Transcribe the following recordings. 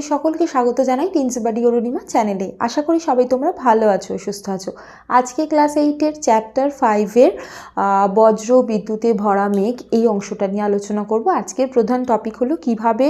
তোমাদের সকলকে স্বাগত জানাই টিন্সবাড়ি অরুণিমা চ্যানেলে। আশা করি সবাই তোমরা ভালো আছো, সুস্থ আছো। আজকে ক্লাস এইটের চ্যাপ্টার ফাইভের বজ্র বিদ্যুতে ভরা মেঘ এই অংশটা নিয়ে আলোচনা করব। আজকের প্রধান টপিক হলো কীভাবে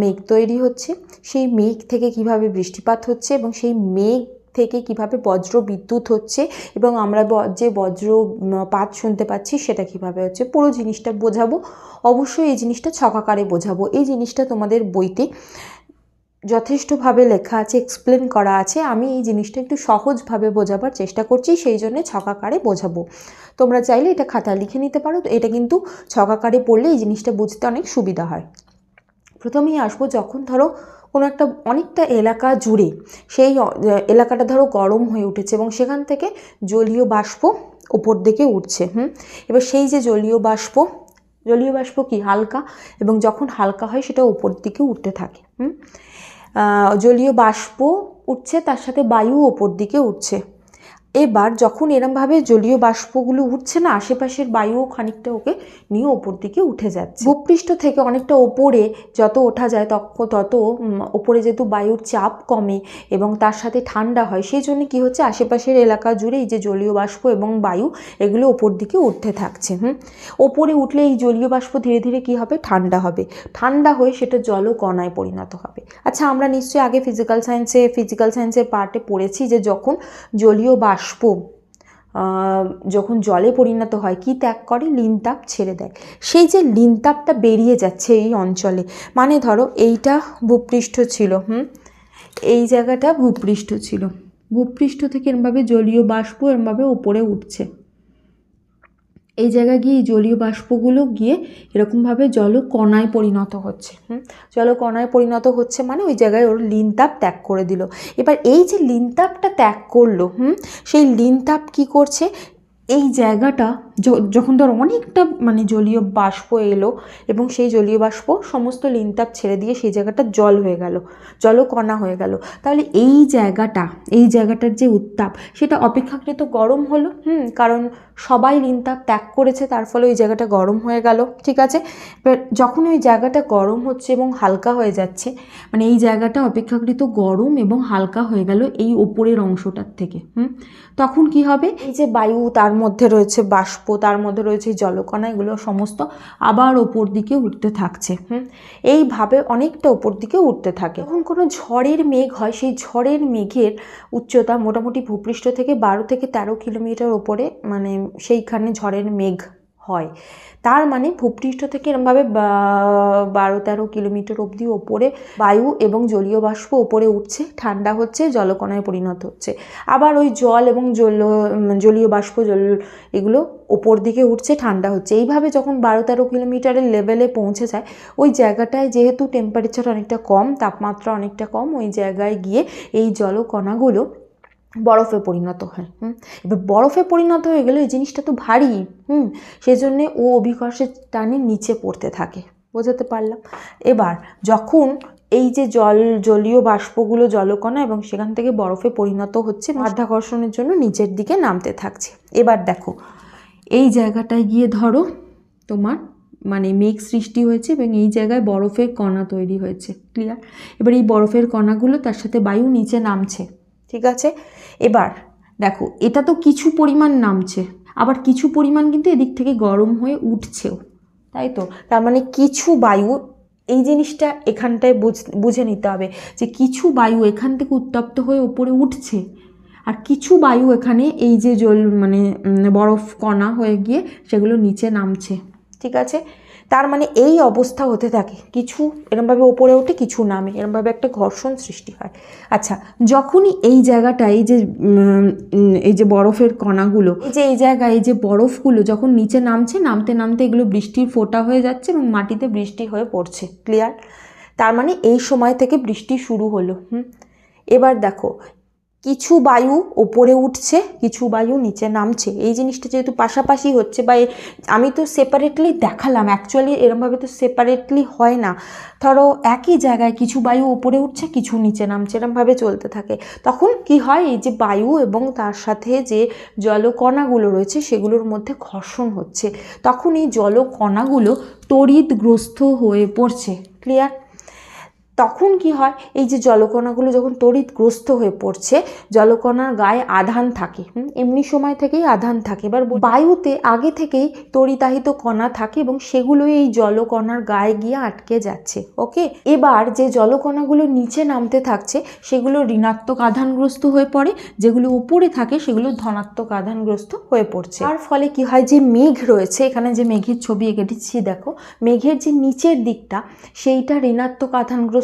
মেঘ তৈরি হচ্ছে, সেই মেঘ থেকে কীভাবে বৃষ্টিপাত হচ্ছে এবং সেই মেঘ থেকে কীভাবে বজ্র বিদ্যুৎ হচ্ছে এবং আমরা যে বজ্র পাত শুনতে পাচ্ছি সেটা কীভাবে হচ্ছে, পুরো জিনিসটা বোঝাবো। অবশ্যই এই জিনিসটা ছকাকারে বোঝাবো। এই জিনিসটা তোমাদের বইতে যথেষ্টভাবে লেখা আছে এক্সপ্লেন করা আছে। আমি এই জিনিসটা একটু সহজভাবে বোঝাবার চেষ্টা করছি, সেই জন্যে ছকাকারে বোঝাবো। তোমরা চাইলে এটা খাতায় লিখে নিতে পারো, তো এটা কিন্তু ছকাকারে পড়লে এই জিনিসটা বুঝতে অনেক সুবিধা হয়। প্রথমেই আসব যখন ধরো কোনো একটা অনেকটা এলাকা জুড়ে, সেই এলাকাটা ধরো গরম হয়ে উঠেছে এবং সেখান থেকে জলীয় বাষ্প ওপর দিকে উঠছে, হুম? এবার সেই যে জলীয় বাষ্প জলীয় বাষ্প কি? হালকা, এবং যখন হালকা হয় সেটা উপর দিকে উঠতে থাকে, হুম? জলীয় বাষ্প উঠছে তার সাথে বায়ু ওপর দিকে উঠছে। এবার যখন এরমভাবে জলীয় বাষ্পগুলো উঠছে না, আশেপাশের বায়ুও খানিকটা ওকে নিয়ে ওপর দিকে উঠে যাচ্ছে। ভূপৃষ্ঠ থেকে অনেকটা ওপরে যত ওঠা যায় তত তত ওপরে যেহেতু বায়ুর চাপ কমে এবং তার সাথে ঠান্ডা হয়, সেই জন্য কী হচ্ছে, আশেপাশের এলাকা জুড়ে এই যে জলীয় বাষ্প এবং বায়ু, এগুলো ওপর দিকে উঠতে থাকছে, হুম? ওপরে উঠলে এই জলীয় বাষ্প ধীরে ধীরে কি হবে? ঠান্ডা হবে। ঠান্ডা হয়ে সেটা জলকণায় পরিণত হবে। আচ্ছা আমরা নিশ্চয়ই আগে ফিজিক্যাল সায়েন্সে ফিজিক্যাল সায়েন্সের পার্টে পড়েছি যে যখন জলীয় বাষ্প আহ, যখন জলে পরিণত হয় কি ত্যাগ করে? লিনতাপ ছেড়ে দেয়। সেই যে লিনতাপটা বেরিয়ে যাচ্ছে এই অঞ্চলে মানে ধরো এইটা ভূপৃষ্ঠ ছিল হুম? এই জায়গাটা ভূপৃষ্ঠ ছিল। ভূপৃষ্ঠ থেকে এরমভাবে জলীয় বাষ্প এরমভাবে উপরে উঠছে। এই জায়গায় গিয়ে এই জলীয় বাষ্পগুলো গিয়ে এরকমভাবে জলকণায় পরিণত হচ্ছে জলকণায় পরিণত হচ্ছে মানে ওই জায়গায় ওর লিনতাপ ত্যাগ করে দিল। এবার এই যে লিনতাপটা ত্যাগ করল, হুম? সেই লিনতাপ কি করছে? এই জায়গাটা যখন ধর অনেকটা মানে জলীয় বাষ্প এলো এবং সেই জলীয় বাষ্প সমস্ত লিনতাপ ছেড়ে দিয়ে সেই জায়গাটা জল হয়ে গেল, জলকণা হয়ে গেল। তাহলে এই জায়গাটা, এই জায়গাটার যে উত্তাপ, সেটা অপেক্ষাকৃত গরম হলো? হুম, কারণ সবাই লিনতাপ ত্যাগ করেছে, তার ফলে ওই জায়গাটা গরম হয়ে গেল, ঠিক আছে? যখন ওই জায়গাটা গরম হচ্ছে এবং হালকা হয়ে যাচ্ছে মানে এই জায়গাটা অপেক্ষাকৃত গরম এবং হালকা হয়ে গেল এই ওপরের অংশটার থেকে, হুম? তখন কি হবে? এই যে বায়ু, তার মধ্যে রয়েছে বাষ্প তার মধ্যে রয়েছে, জলকণা, এগুলো সমস্ত আবার ওপর দিকে উঠতে থাকছে, হুম? এইভাবে অনেকটা ওপর দিকে উঠতে থাকে। যখন কোনো ঝড়ের মেঘ হয়, সেই ঝড়ের মেঘের উচ্চতা মোটামুটি ভূপৃষ্ঠ থেকে বারো থেকে তেরো কিলোমিটার ওপরে মানে সেইখানে ঝড়ের মেঘ হয়। তার মানে ভূপৃষ্ঠ থেকে এরমভাবে বারো তেরো কিলোমিটার অবধি ওপরে বায়ু এবং জলীয় বাষ্প ওপরে উঠছে, ঠান্ডা হচ্ছে, জলকণায় পরিণত হচ্ছে। আবার ওই জল এবং জল, জলীয় বাষ্প, জল এগুলো ওপর দিকে উঠছে, ঠান্ডা হচ্ছে। এইভাবে যখন বারো তেরো কিলোমিটারের লেভেলে পৌঁছে যায়, ওই জায়গাটায় যেহেতু টেম্পারেচার অনেকটা কম, তাপমাত্রা অনেকটা কম, ওই জায়গায় গিয়ে এই জলকণাগুলো বরফে পরিণত হয়, হুম? এবার বরফে পরিণত হয়ে গেলে এই জিনিসটা তো ভারী, হুম? সেজন্যে ও অভিকর্ষের টানে নিচে পড়তে থাকে, বোঝাতে পারলাম? এবার যখন এই যে জল, জলীয় বাষ্পগুলো জলকণা এবং সেখান থেকে বরফে পরিণত হচ্ছে, মাধ্যাকর্ষণের জন্য নিচের দিকে নামতে থাকছে। এবার দেখো, এই জায়গাটায় গিয়ে ধরো তোমার মানে মেঘ সৃষ্টি হয়েছে এবং এই জায়গায় বরফের কণা তৈরি হয়েছে ক্লিয়ার এবার এই বরফের কণাগুলো তার সাথে বায়ু নিচে নামছে। ঠিক আছে? এবার, দেখো, এটা তো কিছু পরিমাণ নামছে। আবার কিছু পরিমাণ কিন্তু এদিক থেকে গরম হয়ে উঠছেও, তাই তো? তার মানে কিছু বায়ু, এই জিনিসটা এখানটায় বুঝ- নিতে হবে যে কিছু বায়ু এখান থেকে উত্তপ্ত হয়ে ওপরে উঠছে আর কিছু বায়ু এখানে এই যে জল মানে বরফ কণা হয়ে গিয়ে সেগুলো নিচে নামছে। ঠিক আছে? তার মানে এই অবস্থা হতে থাকে। কিছু এরমভাবে ওপরে ওঠে, কিছু নামে। এরমভাবে একটা ঘর্ষণ সৃষ্টি হয়। আচ্ছা যখনই এই জায়গাটা এই যে এই যে বরফের কণাগুলো, এই যে, এই জায়গায় এই যে বরফগুলো যখন নিচে নামছে, নামতে নামতে এগুলো বৃষ্টির ফোঁটা হয়ে যাচ্ছে এবং মাটিতে বৃষ্টি হয়ে পড়ছে। ক্লিয়ার? তার মানে এই সময় থেকে বৃষ্টি শুরু হলো। হুম? এবার দেখো কিছু বায়ু ওপরে উঠছে, কিছু বায়ু নিচে নামছে। এই জিনিসটা যেহেতু পাশাপাশি হচ্ছে বা আমি তো সেপারেটলি দেখালাম। অ্যাকচুয়ালি এরমভাবে তো সেপারেটলি হয় না। ধরো একই জায়গায় কিছু বায়ু ওপরে উঠছে, কিছু নিচে নামছে, এরমভাবে চলতে থাকে। তখন কি হয়? এই যে বায়ু এবং তার সাথে যে জলকণাগুলো রয়েছে, সেগুলোর মধ্যে ঘর্ষণ হচ্ছে। তখন এই জলকণাগুলো তড়িৎগ্রস্ত হয়ে পড়ছে। ক্লিয়ার তখন কি হয়? এই যে জলকণাগুলো যখন তড়িৎগ্রস্ত হয়ে পড়ছে, জলকণার গায়ে আধান থাকে এমনি সময় থেকেই আধান থাকে। এবার বায়ুতে আগে থেকেই তড়িতাহিত কণা থাকে এবং সেগুলোই এই জলকণার গায়ে গিয়ে আটকে যাচ্ছে, ওকে? এবার যে জলকণাগুলো নিচে নামতে থাকছে, সেগুলো ঋণাত্মক আধানগ্রস্ত হয়ে পড়ে, যেগুলো উপরে থাকে, সেগুলো ধনাত্মক আধানগ্রস্ত হয়ে পড়ছে। তার ফলে কি হয়? যে মেঘ রয়েছে, এখানে যে মেঘের ছবি এঁকে দিচ্ছি দেখো, মেঘের যে নিচের দিকটা, সেইটা ঋণাত্মক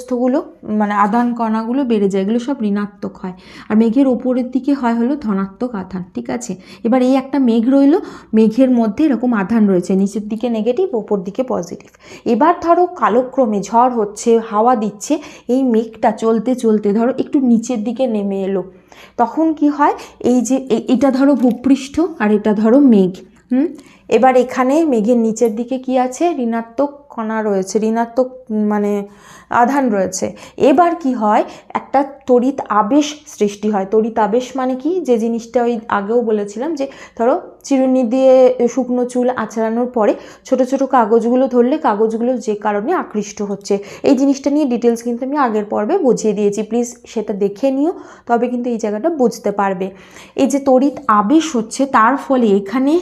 আধানগ্রস্তগুলো মানে আধান কণাগুলো বেড়ে যায়, এগুলো সব ঋণাত্মক হয়। আর মেঘের ওপরের দিকে হয় হলো ধনাত্মক আধান, ঠিক আছে? এবার এই একটা মেঘ রইল, মেঘের মধ্যে এরকম আধান রয়েছে, নিচের দিকে নেগেটিভ ওপর দিকে পজিটিভ এবার ধরো কালক্রমে ঝড় হচ্ছে, হাওয়া দিচ্ছে, এই মেঘটা চলতে চলতে ধরো একটু নিচের দিকে নেমে এলো। তখন কি হয়, এই যে এটা ধরো ভূপৃষ্ঠ আর এটা ধরো মেঘ। হুম? এবার এখানে মেঘের নিচের দিকে কি আছে? ঋণাত্মক কণা রয়েছে, ঋণাত্মক মানে আধান রয়েছে। এবার কি হয়? একটা তড়িৎ আবেশ সৃষ্টি হয়। তড়িৎ আবেশ মানে কি? যে জিনিসটা ওই আগেও বলেছিলাম যে, ধরো চিরুনি দিয়ে শুকনো চুল আঁচড়ানোর পরে ছোট ছোট কাগজগুলো ধরলে কাগজগুলো যে কারণে আকৃষ্ট হচ্ছে। এই জিনিসটা নিয়ে ডিটেলস কিন্তু আমি আগের পর্বে বুঝিয়ে দিয়েছি। প্লিজ সেটা দেখে নিও, তবে কিন্তু এই জায়গাটা বুঝতে পারবে। এই যে তড়িৎ আবেশ হচ্ছে, তার ফলে এখানে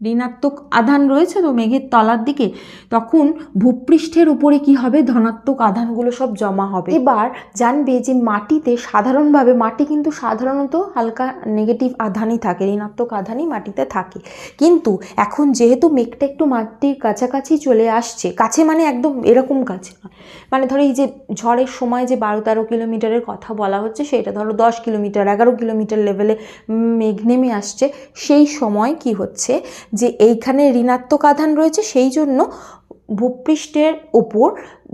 ঋণাত্মক আধান রয়েছে তো মেঘের তলার দিকে, তখন ভূপৃষ্ঠের উপরে কি হবে? ধনাত্মক আধানগুলো সব জমা হবে। এবার জানবে যে মাটিতে সাধারণভাবে, মাটি কিন্তু সাধারণত হালকা নেগেটিভ আধানই থাকে, ঋণাত্মক আধানই মাটিতে থাকে। কিন্তু এখন যেহেতু মেঘটা একটু মাটির কাছাকাছি চলে আসছে, কাছে মানে একদম এরকম কাছে নয়। মানে ধরো এই যে ঝড়ের সময় যে বারো তেরো কিলোমিটারের কথা বলা হচ্ছে, সেটা ধরো দশ কিলোমিটার, এগারো কিলোমিটার লেভেলে মেঘ নেমে আসছে, সেই সময় কি হচ্ছে? যে এইখানে ঋণাত্মক আধান রয়েছে, সেই জন্য ভূপৃষ্ঠের ওপর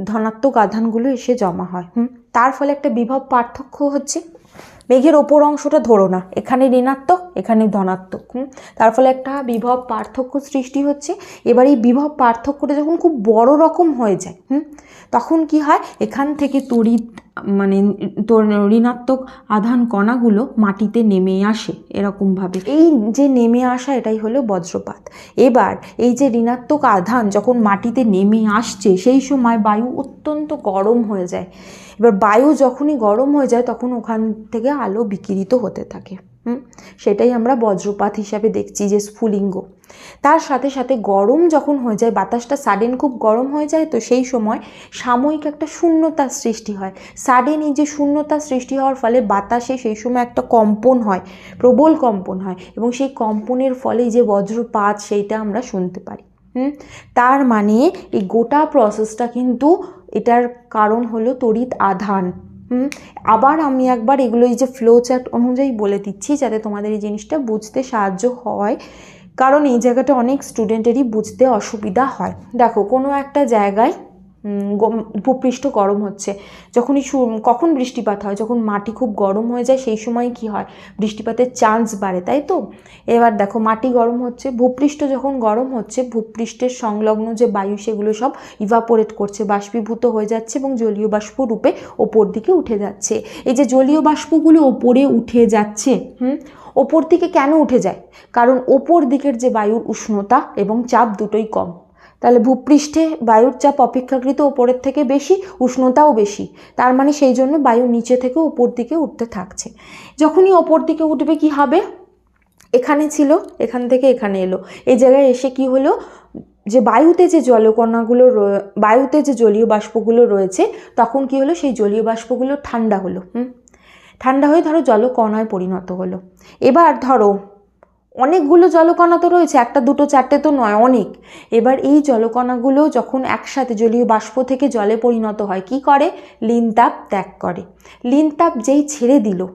ধনাত্মক আধানগুলো এসে জমা হয়। হুম, তার ফলে একটা বিভব পার্থক্য হচ্ছে। মেঘের ওপর অংশটা ধরো না, এখানে ঋণাত্মক, এখানে ধনাত্মক। হুম, তার ফলে একটা বিভব পার্থক্য সৃষ্টি হচ্ছে। এবার এই বিভব পার্থক্যটা যখন খুব বড় রকম হয়ে যায়, হুম, তখন কি হয়? এখান থেকে তড়িৎ মানে তোর ঋণাত্মক আধান কণাগুলো মাটিতে নেমে আসে এরকমভাবে। এই যে নেমে আসা, এটাই হলো বজ্রপাত। এবার এই যে ঋণাত্মক আধান যখন মাটিতে নেমে আসছে, সেই সময় বায়ু অত্যন্ত গরম হয়ে যায়। এবার বায়ু যখনই গরম হয়ে যায়, তখন ওখান থেকে আলো বিকিরিত হতে থাকে। হুম? সেটাই আমরা বজ্রপাত হিসাবে দেখছি যে স্ফুলিঙ্গ। তার সাথে সাথে গরম যখন হয়ে যায়, বাতাসটা সাডেন খুব গরম হয়ে যায়, তো সেই সময় সাময়িক একটা শূন্যতার সৃষ্টি হয়। সাডেন এই যে শূন্যতার সৃষ্টি হওয়ার ফলে বাতাসে সেই সময় একটা কম্পন হয়, প্রবল কম্পন হয় এবং সেই কম্পনের ফলে যে বজ্রপাত সেইটা আমরা শুনতে পারি। হুম? তার মানে এই গোটা প্রসেসটা কিন্তু এটার কারণ হলো তড়িৎ আধান। আবার আমি একবার এগুলো এই যে ফ্লো চার্ট অনুযায়ী বলে দিচ্ছি যাতে তোমাদের এই জিনিসটা বুঝতে সাহায্য হয়। কারণ এই জায়গাটা অনেক স্টুডেন্টেরই বুঝতে অসুবিধা হয়। দেখো কোনো একটা জায়গায় ভূপৃষ্ঠ গরম হচ্ছে। যখনই কখন বৃষ্টিপাত হয়? যখন মাটি খুব গরম হয়ে যায়, সেই সময় কি হয়? বৃষ্টিপাতের চান্স বাড়ে, তাই তো? এবার দেখো, মাটি গরম হচ্ছে, ভূপৃষ্ঠ যখন গরম হচ্ছে, ভূপৃষ্ঠের সংলগ্ন যে বায়ু, সেগুলো সব ইভাপোরেট করছে, বাষ্পীভূত হয়ে যাচ্ছে এবং জলীয় বাষ্প রূপে ওপর দিকে উঠে যাচ্ছে। এই যে জলীয় বাষ্পগুলো ওপরে উঠে যাচ্ছে, হুম? ওপর দিকে কেন উঠে যায়? কারণ ওপর দিকের যে বায়ুর উষ্ণতা এবং চাপ দুটোই কম। তাহলে ভূপৃষ্ঠে বায়ুর চাপ অপেক্ষাকৃত ওপরের থেকে বেশি, উষ্ণতাও বেশি। তার মানে সেই জন্য বায়ু নিচে থেকে ওপর দিকে উঠতে থাকছে। যখনই ওপর দিকে উঠবে কি হবে? এখানে ছিল, এখান থেকে এখানে এলো। এই জায়গায় এসে কি হলো? যে বায়ুতে যে জলকণাগুলো বায়ুতে যে জলীয় বাষ্পগুলো রয়েছে, তখন কি হলো? সেই জলীয় বাষ্পগুলো ঠান্ডা হলো, হুম? ঠান্ডা হয়ে ধরো জলকণায় পরিণত হলো। এবার ধরো অনেকগুলো জলকণা তো রয়েছে, একটা দুটো চারটে তো নয়, অনেক। এবার এই জলকণাগুলো যখন একসাথে জলীয় বাষ্প থেকে জলে পরিণত হয়, কি করে? লিনতাপ ত্যাগ করে। লিনতাপ যেই ছেড়ে দিল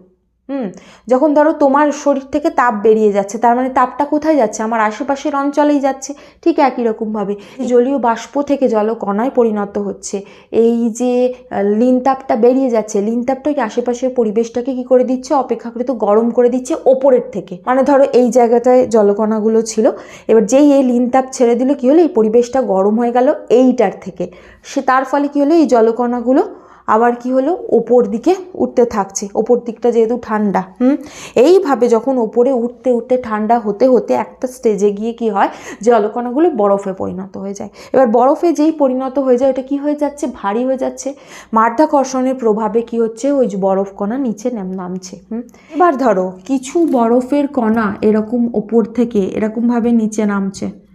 হুম যখন ধরো তোমার শরীর থেকে তাপ বেরিয়ে যাচ্ছে তার মানে তাপটা কোথায় যাচ্ছে? আমার আশেপাশের অঞ্চলেই যাচ্ছে ঠিক একই রকমভাবে জলীয় বাষ্প থেকে জলকণায় পরিণত হচ্ছে। এই যে আহ, লিনতাপটা বেরিয়ে যাচ্ছে লিনতাপটা কি আশেপাশের পরিবেশটাকে কি করে দিচ্ছে? অপেক্ষাকৃত গরম করে দিচ্ছে ওপরের থেকে। মানে ধরো এই জায়গাটায় জলকণাগুলো ছিল এবার যেই এই লিনতাপ ছেড়ে দিল কি হলো? এই পরিবেশটা গরম হয়ে গেল এইটার থেকে। সে তার ফলে কি হলো? এই জলকণাগুলো আবার কি হলো? ওপর দিকে উঠতে থাকছে। ওপর দিকটা যেহেতু ঠান্ডা, হুম? এইভাবে যখন ওপরে উঠতে উঠতে ঠান্ডা হতে হতে একটা স্টেজে গিয়ে কি হয়? জলকণাগুলো বরফে পরিণত হয়ে যায়। এবার বরফে যেই পরিণত হয়ে যায়, ওটা কি হয়ে যাচ্ছে? ভারী হয়ে যাচ্ছে। মাধ্যাকর্ষণের প্রভাবে কি হচ্ছে? ওই বরফ কণা নিচে নাম- নামছে, হুম? এবার ধরো, কিছু বরফের কণা এরকম ওপর থেকে এরকমভাবে নিচে নামছে।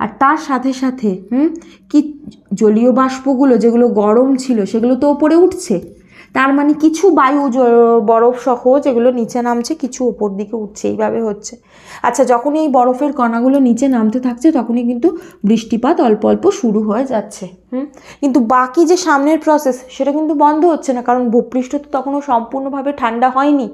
আর তার সাথে সাথে, হুম, কি জলীয় বাষ্পগুলো যেগুলো গরম ছিল সেগুলো তো ওপরে উঠছে। তার মানে কিছু বায়ু বরফ সহ যেগুলো নিচে নামছে কিছু ওপর দিকে উঠছে, এইভাবে হচ্ছে। আচ্ছা যখন এই বরফের কণাগুলো নিচে নামতে থাকছে তখনই কিন্তু বৃষ্টিপাত অল্প অল্প শুরু হয়ে যাচ্ছে, হুম। কিন্তু বাকি যে সামনের প্রসেস সেটা কিন্তু বন্ধ হচ্ছে না, কারণ ভূপৃষ্ঠ তো তখনও সম্পূর্ণভাবে ঠান্ডা হয়নি।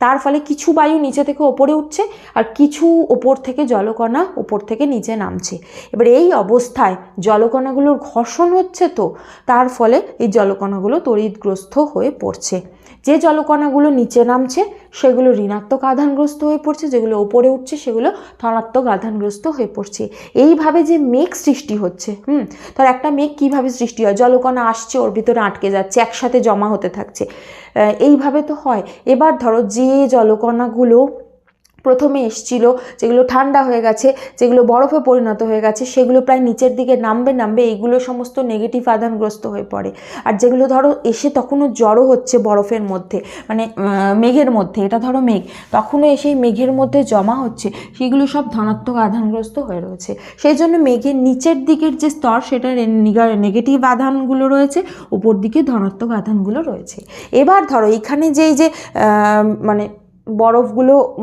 তার ফলে কিছু বায়ু নিচে থেকে ওপরে উঠছে আর কিছু ওপর থেকে জলকণা ওপর থেকে নিচে নামছে। এবার এই অবস্থায় জলকণাগুলোর ঘর্ষণ হচ্ছে তো, তার ফলে এই জলকণাগুলো তড়িৎগ্রস্ত হয়ে পড়ছে। যে জলকণাগুলো নিচে নামছে, সেগুলো ঋণাত্মক আধানগ্রস্ত হয়ে পড়ছে, যেগুলো ওপরে উঠছে, সেগুলো ধনাত্মক আধানগ্রস্ত হয়ে পড়ছে। এইভাবে যে মেঘ সৃষ্টি হচ্ছে, হুম ধর একটা মেঘ কীভাবে সৃষ্টি হয়? জলকণা আসছে, ওর ভিতরে আটকে যাচ্ছে, একসাথে জমা হতে থাকছে। এইভাবে তো হয়। এবার ধরো যে জলকণাগুলো প্রথমে এসছিল, যেগুলো ঠান্ডা হয়ে গেছে, যেগুলো বরফে পরিণত হয়ে গেছে, সেগুলো প্রায় নিচের দিকে নামবে নামবে এইগুলো সমস্ত নেগেটিভ আধানগ্রস্ত হয়ে পড়ে। আর যেগুলো ধরো এসে তখনও জড়ো হচ্ছে বরফের মধ্যে মানে মেঘের মধ্যে, এটা ধরো মেঘ, তখনও এসে মেঘের মধ্যে জমা হচ্ছে, সেগুলো সব ধনাত্মক আধানগ্রস্ত হয়ে রয়েছে। সেই জন্য মেঘের নিচের দিকের যে স্তর, সেটা নেগেটিভ আধানগুলো রয়েছে, উপর দিকে ধনাত্মক আধানগুলো রয়েছে। এবার ধরো এখানে যেই যে মানে বরফগুলো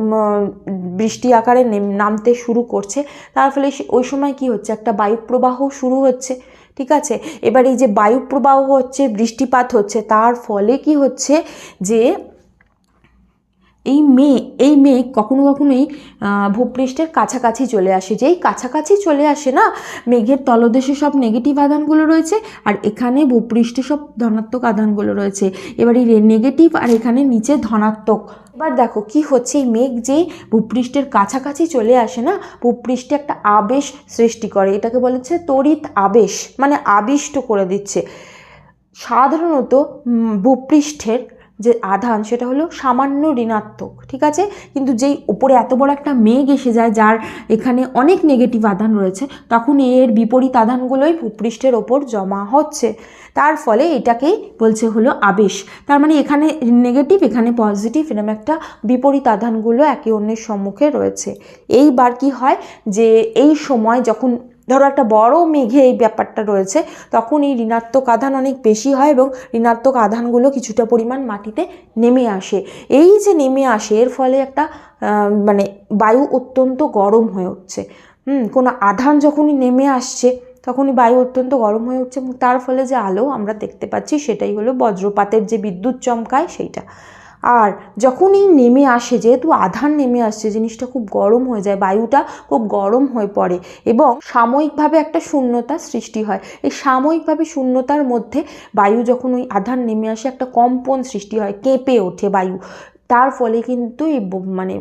বৃষ্টি আকারে নেম- নামতে শুরু করছে। তার ফলে ওই সময় কি হচ্ছে? একটা বায়ুপ্রবাহ শুরু হচ্ছে, ঠিক আছে? এবার এই যে বায়ুপ্রবাহ হচ্ছে, বৃষ্টিপাত হচ্ছে, তার ফলে কি হচ্ছে যে এই মেঘ এই মেঘ কখনো কখনোই ভূপৃষ্ঠের কাছাকাছি চলে আসে। যেই কাছাকাছি চলে আসে না, মেঘের তলদেশে সব নেগেটিভ আধানগুলো রয়েছে আর এখানে ভূপৃষ্ঠে সব ধনাত্মক আধানগুলো রয়েছে। এবার এই নেগেটিভ আর এখানে নিচে ধনাত্মক। এবার দেখো কি হচ্ছে এই মেঘ যেই ভূপৃষ্ঠের কাছাকাছি চলে আসে না, ভূপৃষ্ঠে একটা আবেশ সৃষ্টি করে। এটাকে বলেছে তড়িৎ আবেশ মানে আবিষ্ট করে দিচ্ছে। সাধারণত ভূপৃষ্ঠের যে আধান সেটা হলো সামান্য ঋণাত্মক, ঠিক আছে? কিন্তু যেই উপরে এত বড় একটা মেঘ এসে যায় যার এখানে অনেক নেগেটিভ আধান রয়েছে তখন এর বিপরীত আধানগুলোই ভূপৃষ্ঠের ওপর জমা হচ্ছে। তার ফলে এটাকেই বলছে হলো আবেশ। তার মানে এখানে নেগেটিভ এখানে পজিটিভ এরকম একটা বিপরীত আধানগুলো একে অন্যের সম্মুখে রয়েছে। এইবার কি হয় যে এই সময় যখন ধরো একটা বড় মেঘে এই ব্যাপারটা রয়েছে, তখন এই ঋণাত্মক আধান অনেক বেশি হয় এবং ঋণাত্মক আধানগুলো কিছুটা পরিমাণ মাটিতে নেমে আসে। এই যে নেমে আসে, এর ফলে একটা মানে বায়ু অত্যন্ত গরম হয়ে উঠছে। হুম, কোনো আধান যখনই নেমে আসছে, তখনই বায়ু অত্যন্ত গরম হয়ে উঠছে এবং তার ফলে যে আলো আমরা দেখতে পাচ্ছি, সেটাই হলো বজ্রপাতের যে বিদ্যুৎ চমকায়, সেইটা। আর যখনই নেমে আসে, যেহেতু আধার নেমে আসছে, জিনিসটা খুব গরম হয়ে যায়, বায়ুটা খুব গরম হয়ে পড়ে এবং সাময়িকভাবে একটা শূন্যতা সৃষ্টি হয়। এই সাময়িকভাবে শূন্যতার মধ্যে বায়ু যখন ওই আধার নেমে আসে, একটা কম্পন সৃষ্টি হয়, কেঁপে ওঠে বায়ু। তার ফলে কিন্তু এই মানে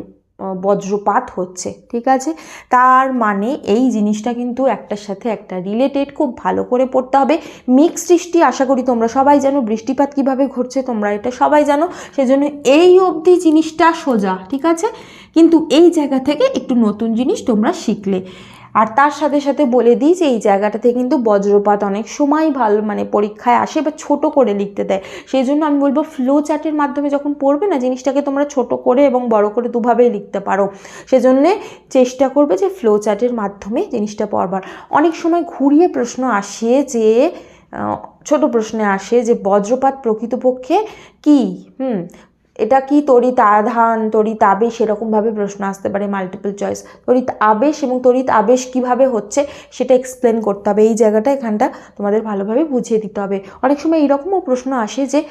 বজ্রপাত হচ্ছে, ঠিক আছে? তার মানে এই জিনিসটা কিন্তু একটার সাথে একটা রিলেটেড খুব ভালো করে পড়তে হবে। মিক্স সৃষ্টি আশা করি তোমরা সবাই জানো বৃষ্টিপাত কীভাবে ঘটছে, তোমরা এটা সবাই জানো। সেজন্য এই অবধি জিনিসটা সোজা, ঠিক আছে? কিন্তু এই জায়গা থেকে একটু নতুন জিনিস তোমরা শিখলে। আর তার সাথে সাথে বলে দিই যে এই জায়গাটাতে কিন্তু বজ্রপাত অনেক সময় ভালো মানে পরীক্ষায় আসে বা ছোট করে লিখতে দেয়। সেই জন্য আমি বলব ফ্লো চার্টের মাধ্যমে যখন পড়বে না, জিনিসটাকে তোমরা ছোট করে এবং বড় করে দুভাবেই লিখতে পারো। সেজন্যে চেষ্টা করবে যে ফ্লো চার্টের মাধ্যমে জিনিসটা পড়বার। অনেক সময় ঘুরিয়ে প্রশ্ন আসে যে ছোট প্রশ্নে আসে যে বজ্রপাত প্রকৃতপক্ষে কি? হুম এটা কি? তড়িৎ আধান তড়িৎ আবেশ এরকমভাবে প্রশ্ন আসতে পারে মাল্টিপল চয়েস তড়িৎ আবেশ এবং তড়িৎ আবেশ কীভাবে হচ্ছে সেটা এক্সপ্লেন করতে হবে। এই জায়গাটা এখানটা তোমাদের ভালোভাবে বুঝিয়ে দিতে হবে। অনেক সময় এরকমও প্রশ্ন আসে যে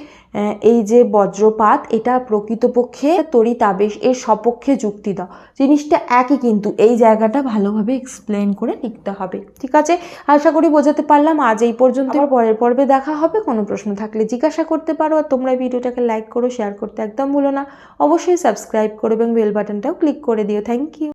এই যে বজ্রপাত, এটা প্রকৃতপক্ষে তড়িৎ আবেশ এর সপক্ষে যুক্তি দাও। জিনিসটা একই কিন্তু। এই জায়গাটা ভালোভাবে এক্সপ্লেন করে লিখতে হবে। ঠিক আছে? আশা করি বোঝাতে পারলাম। আজ এই পর্যন্ত পরের পর্বে দেখা হবে। কোনো প্রশ্ন থাকলে জিজ্ঞাসা করতে পারো। আর তোমরা ভিডিওটাকে লাইক করো শেয়ার করতে একদম ভুলো না। অবশ্যই সাবস্ক্রাইব করো এবং বেল বাটনটাও ক্লিক করে দিও। Thank you